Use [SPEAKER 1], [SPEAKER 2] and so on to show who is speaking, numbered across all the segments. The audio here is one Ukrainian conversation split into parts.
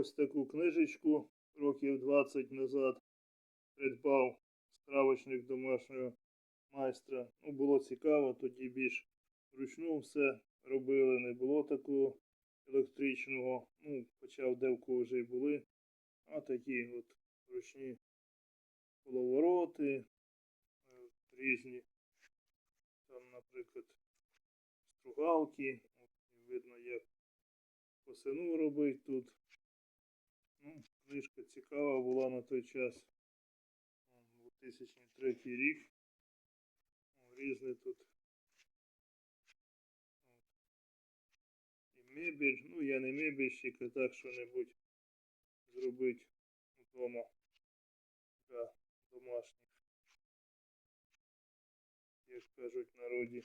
[SPEAKER 1] ось таку книжечку років 20 назад придбав справочник домашнього майстра. Ну, було цікаво, тоді більш вручну все робили, не було такого електричного. Ну, хоча в девку вже й були. А такі от ручні половороти, е, різні, там, наприклад, стругалки. Видно, як косину робить тут. Ну, книжка цікава була на той час. 2003 рік. Різне тут. І мебель. Ну, я не мебельщик, а так що-небудь зробити вдома для домашніх. Як кажуть народі,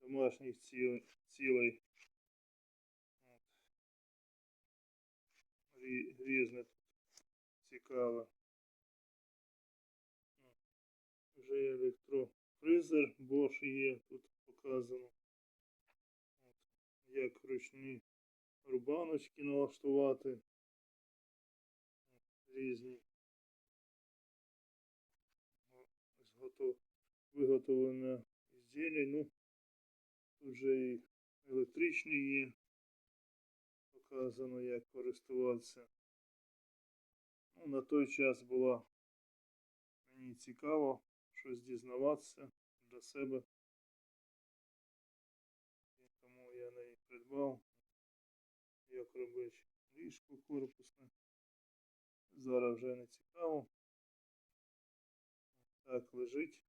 [SPEAKER 1] домашніх ціл, цілей. Рі- Різне тут цікаве. Вже електрофризер Bosch є тут показано. От. Як ручні рубаночки налаштувати. Різні. Виготовлення ізділля. Ну, тут вже і електричні є. Показано, як користуватися. Ну, на той час було мені цікаво щось дізнаватися для себе. Тому я неї придбав, як робити ліжко корпусне. Зараз вже не цікаво. Так лежить.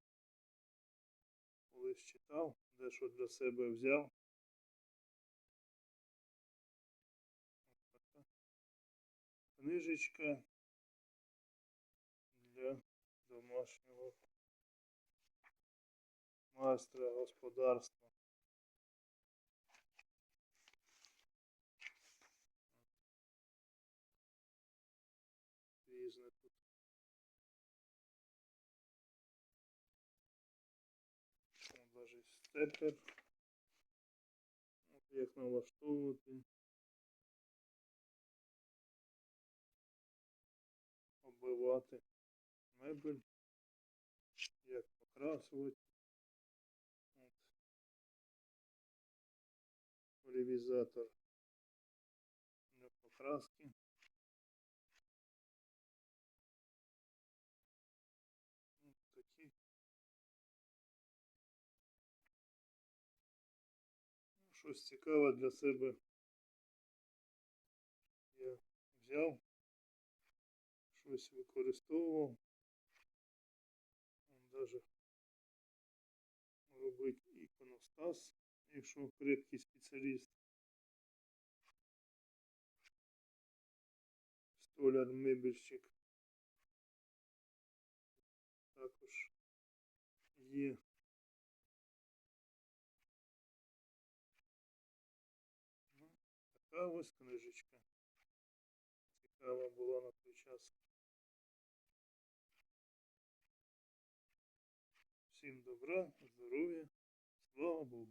[SPEAKER 1] Колись читав, дещо для себе взяв. Книжечка для домашнього майстра господарства. Різне тут. Даже степер. Як налаштовувати. Оббивати мебель. Як покрасувати. От. Поляризатор для покраски. Ну, Щось цікаве для себе я взяв, щось використовував. Навіть робити іконостас, якщо крепкий спеціаліст. Столяр мебельщик. Також є. Ну, така ось книжечка. Цікава була на той час. Всім добра, здоров'я, слава Богу.